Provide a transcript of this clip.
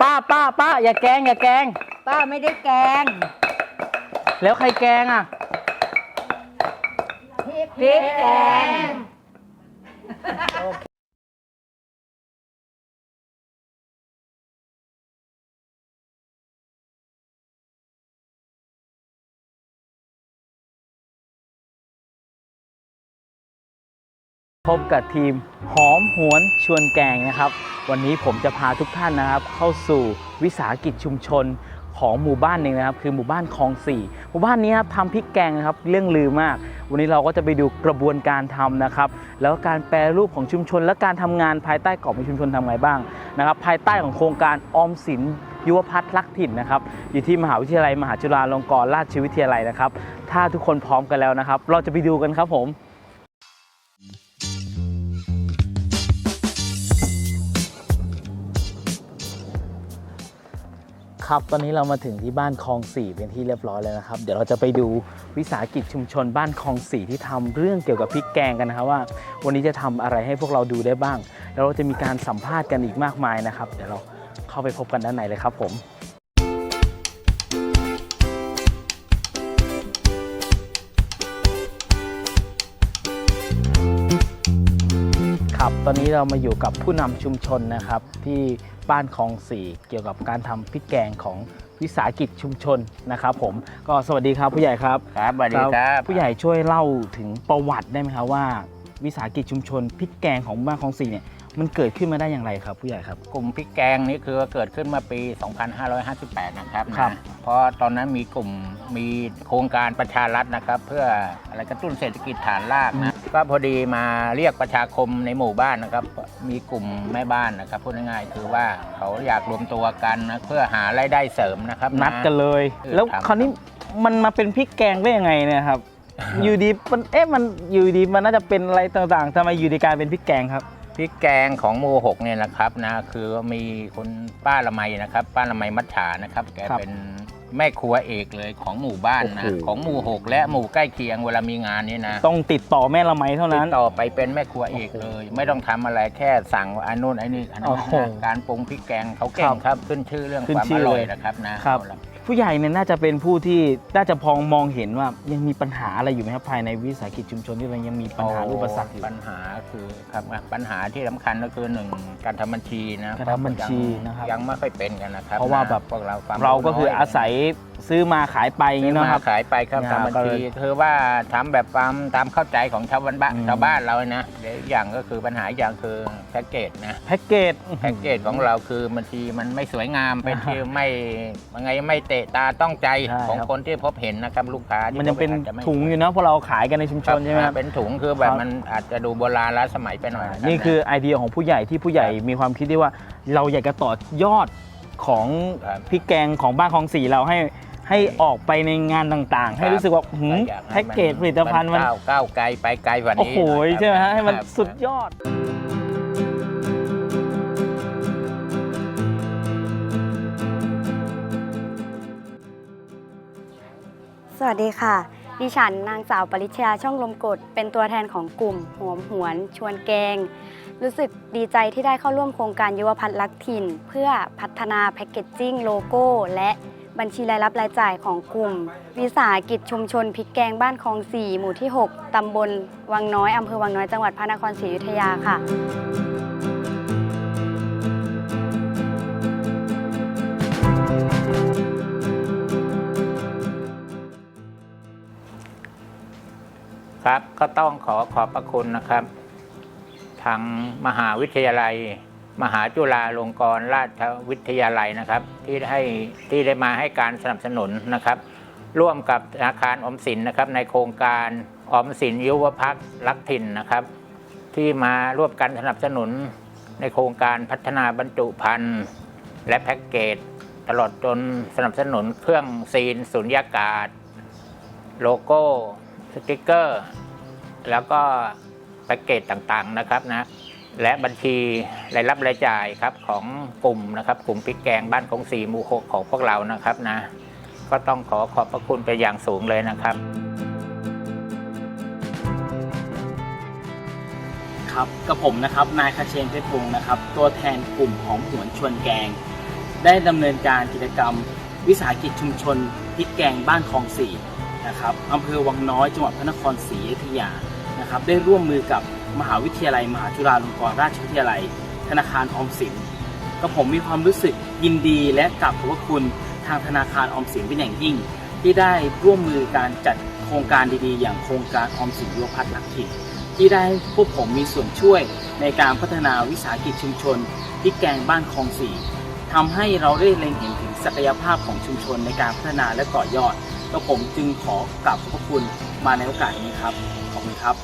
ป้าป้าป้าอย่าแกล้งอย่าแกล้ง ป้าไม่ได้แกงแล้วใครแกล้งอะ พริกแกง พบกับทีมหอมหวนชวนแกงนะครับ วันนี้ผมจะพาทุกท่านนะครับ เข้าสู่วิสาหกิจชุมชนของหมู่บ้านหนึ่งนะครับ คือหมู่บ้านคลองสี่หมู่บ้านนี้ครับทำพริกแกงนะครับเรื่องลือมาก วันนี้เราก็จะไปดูกระบวนการทำนะครับ แล้วการแปรรูปของชุมชน และการทำงานภายใต้กรอบของชุมชนทำไงบ้างนะครับภายใต้ของโครงการออมสินยุวพัฒน์รักถิ่นนะครับอยู่ที่มหาวิทยาลัยมหาจุฬาลงกรณราชวิทยาลัยนะครับ ถ้าทุกคนพร้อมกันแล้วนะครับ เราจะไปดูกันครับผม ครับตอนนี้เรามาถึงที่บ้านคลองสี่เป็นที่เรียบร้อยแล้วนะครับ เดี๋ยวเราจะไปดูวิสาหกิจชุมชนบ้านคลองสี่ที่ทำเรื่องเกี่ยวกับพริกแกงกันนะครับว่า วันนี้จะทำอะไรให้พวกเราดูได้บ้าง แล้วเราจะมีการสัมภาษณ์กันอีกมากมายนะครับ เดี๋ยวเราเข้าไปพบกันด้านในเลยครับผม ครับ ตอนนี้เรามาอยู่กับผู้นำชุมชนนะครับ ที่บ้านคลองสี่เกี่ยวกับการทำพริกแกงของวิสาหกิจชุมชนนะครับ ผมก็สวัสดีครับผู้ใหญ่ครับครับสวัสดีครับผู้ใหญ่ช่วยเล่าถึงประวัติได้ไหมครับว่า วิสาหกิจชุมชนพริกแกงของบ้านคลองสี่เนี่ยมันเกิดขึ้นมาได้อย่างไรครับ ผู้ใหญ่ครับกลุ่มพริกแกงนี่คือเกิดขึ้นมาปี 2558 นะครับครับนะเพราะตอนนั้นมีกลุ่มมีโครงการประชารัฐนะครับ เพื่ออะไรกระตุ้นเศรษฐกิจฐานรากนะ ก็พอดีมาเรียกประชาคมในหมู่บ้านนะครับ มีกลุ่มแม่บ้านนะครับพูดง่ายๆคือว่าเขาอยากรวมตัวกันนะเพื่อหารายได้เสริมนะครับนัดกันเลยเออแล้วครับคราวนี้มันมาเป็นพริกแกงได้ยังไงเนี่ยครับอยู่ดีมันเอ๊ะมันอยู่ดีมันน่าจะเป็นอะไรต่างๆทำไมอยู่ดีกลายเป็นพริกแกงครับพริกแกงของหมู่หกเนี่ยนะครับนะคือมีคุณป้าละไมนะครับ ป้าละไมมัจฉานะครับ แกครับเป็น แม่ครัวเอกเลยของหมู่บ้านนะ โอ้โห ของหมู่หกและหมู่ใกล้เคียงเวลามีงานนี้นะต้องติดต่อแม่ละไมเท่าตินั้ดน ต่อไปเป็นแม่ครัวเอกโอ้โหเลย ไม่ต้องทำอะไรแค่สั่งอันนู้นอันนี้อันนั้โอ้นโหนะการปรุงพริกแกงเขาเก่ครังบครับ ขึ้นชื่อเรื่องขึ้นความชื่ออร่อยเลยนะครับนะครับ เอาละผู้ใหญ่เนี่ยน่าจะเป็นผู้ที่น่าจะพองมองเห็นว่ายังมีปัญหาอะไรอยู่ไหมครับภายในวิสาหกิจชุมชนที่เรายังมีปัญหาอุปสรรคอยู่ ปัญหาคือครับอะปัญหาที่สำคัญก็คือหนึ่งการทำบัญชีนะการทำบัญชีนะครับยังไม่ค่อยเป็นกันนะครับเพราะว่าแบบ พวกเราความเราก็คือน้ย อาศัยซื้อมาขายไปอย่างซื้นี้อเนาะมาครับ ขายไปครับเนี่ยตามบัญก็เลชียคือว่าทำแบบตามตามเข้าใจของชาวบ้านบ้านอืม ชาวบ้านเรานะเดี๋ยวอีกอย่างก็คือปัญหาอีกอย่างคือแพ็กเกจนะแพ็กเกจ แพ็กเกจของเราคือบางทีมันไม่สวยงามเป็นอ่าที่ไม่ยังไงไม่เตะตาต้องใจใช่ของครับ คนที่พบเห็นนะครับลูกค้าที่มันยังเป็นพบห็อาจจะไม่ถุงอยู่เนาะเพราะเราขายกันในชุมชครับนใช่ไหมครับเป็นถุงคือแบครับบ มันอาจจะดูโบราณล้าสมัยไปหน่อยะรับ นี่คือไอเดียของผู้ใหญ่ที่ผู้ใหญ่มีความคิดที่ว่า เราอยากจะต่อยอด ของครับพริกแกงของบ้านคลองสีเราให้ให้ออกไปในงานต่างๆ ให้รู้สึกว่าหืมอยาให้แพ็กเกจผลิตภัณฑ์มันก้าวก้าวไกลไปไกลกว่าโอ้นี้โหน่อยครับใช่ไหมฮะให้มันครับสุดยอดสวัสดีค่ะ ดิฉันนางสาวปริชยาช่องลมกด เป็นตัวแทนของกลุ่มหวมหวน ชวนแกง รู้สึกดีใจที่ได้เข้าร่วมโครงการยุวพัฒน์ลักถิ่น เพื่อพัฒนาแพคเกจจิ้งโลโก้ และบัญชีรายรับรายจ่ายของกลุ่ม วิสาหกิจชุมชนพริกแกงบ้านคลอง4หมู่ที่ 6 ตำบลวังน้อย อำเภอวังน้อยจังหวัดพระนครศรีอยุธยาค่ะ ครับ ก็ต้องขอขอบพระคุณนะครับ ทางมหาวิทยาลัย มหาจุฬาลงกรณราชวิทยาลัยนะครับ ที่ให้ที่ได้มาให้การสนับสนุนนะครับ ร่วมกับธนาคารอมสินนะครับ ในโครงการออมสินยุวพัฒน์รักถิ่นนะครับ ที่มาร่วมกันสนับสนุนในโครงการพัฒนาบรรจุภัณฑ์และแพ็กเกจตลอดจนสนับสนุนเครื่องซีนสุญญากาศ โลโก้ สติกเกอร์ แล้วก็แพ็กเกจต่างๆนะครับนะและบัญชีรายรับรายจ่ายครับของกลุ่มนะครับกลุ่มพริกแกงบ้านของสีหมู่หกของพวกเรานะครับนะ ก็ต้องขอขอบพระคุณไปอย่างสูงเลยนะครับ ครับกับผมนะครับนายคาเชนเพชรวงศ์นะครับ ตัวแทนกลุ่มหอมหวนชวนแกง ได้ดำเนินการกิจกรรม วิสาหกิจชุมชนพริกแกงบ้านคลองสี่นะครับอำเภอวังน้อยจังหวัดพระนครศรีอยุธยา นะครับได้ร่วมมือกับมหาวิทยาลัย มหาจุฬาลงกรณราชวิทยาลัย ธนาคารออมสินก็ผมมีความรู้สึกยินดีและกราบขอบพระคุณทางธนาคารออมสินเป็นอย่างยิ่ง ที่ได้ร่วมมือการจัดโครงการดีๆ อย่างโครงการออมสินยุวพัฒน์หลักถิ่นที่ได้ให้พวกผมมีส่วนช่วยในการพัฒนาวิสาหกิจชุมชนพริกแกงบ้านคลองสี่ทำให้เราได้เล็งเห็นถึงศักยภาพของชุมชนในการพัฒนาและต่อยอด แล้วผมจึงขอกราบขอบพระคุณมาในโอกาสนี้ครับ ขอบคุณครับ